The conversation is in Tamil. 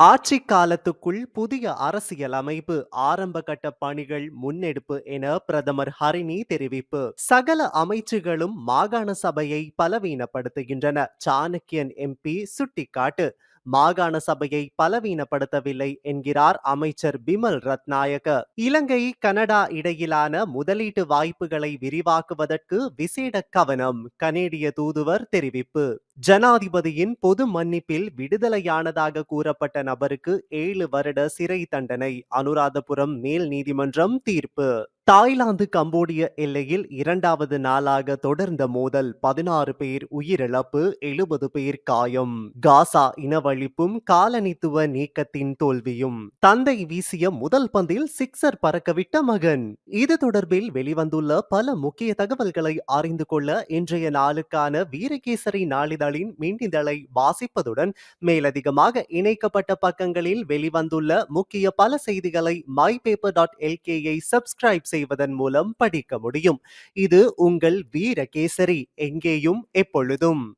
ஆட்சி காலத்துக்குள் புதிய அரசியல் அமைப்பு ஆரம்ப கட்ட பணிகள் முன்னெடுப்பு என பிரதமர் ஹரிணி தெரிவிப்பு. சகல அமைச்சுகளும் மாகாண சபையை பலவீனப்படுத்துகின்றன. சாணக்கியன் எம்பி சுட்டிக்காட்டு மாகாண சபையை பலவீனப்படுத்தவில்லை என்கிறார் அமைச்சர் பிமல் ரத்நாயக இலங்கை கனடா இடையிலான முதலீட்டு வாய்ப்புகளை விரிவாக்குவதற்கு விசேட கவனம் கனேடிய தூதுவர் தெரிவிப்பு. ஜனாதிபதியின் பொது மன்னிப்பில் விடுதலையானதாக கூறப்பட்ட நபருக்கு ஏழு வருட சிறை தண்டனை அனுராதபுரம் மேல் நீதிமன்றம் தீர்ப்பு. தாய்லாந்து கம்போடிய எல்லையில் இரண்டாவது நாளாக தொடர்ந்த மோதல் பதினாறு பேர் உயிரிழப்பு எழுபது பேர் காயம். காசா இனவழிப்பும் காலனித்துவ நீக்கத்தின் தோல்வியும். தந்தை வீசிய முதல் பந்தில் சிக்ஸர் பறக்கவிட்ட மகன். இது தொடர்பில் வெளிவந்துள்ள பல முக்கிய தகவல்களை அறிந்து கொள்ள இன்றைய நாளுக்கான வீரகேசரி நாளிதழின் மின்னிதழை வாசிப்பதுடன் மேலதிகமாக இணைக்கப்பட்ட பக்கங்களில் வெளிவந்துள்ள முக்கிய பல செய்திகளை மை பேப்பர் டாட் எல்கேயை சப்ஸ்கிரைப் செய்வதன் மூலம் படிக்க முடியும். இது உங்கள் வீரகேசரி. எங்கேயும் எப்பொழுதும்.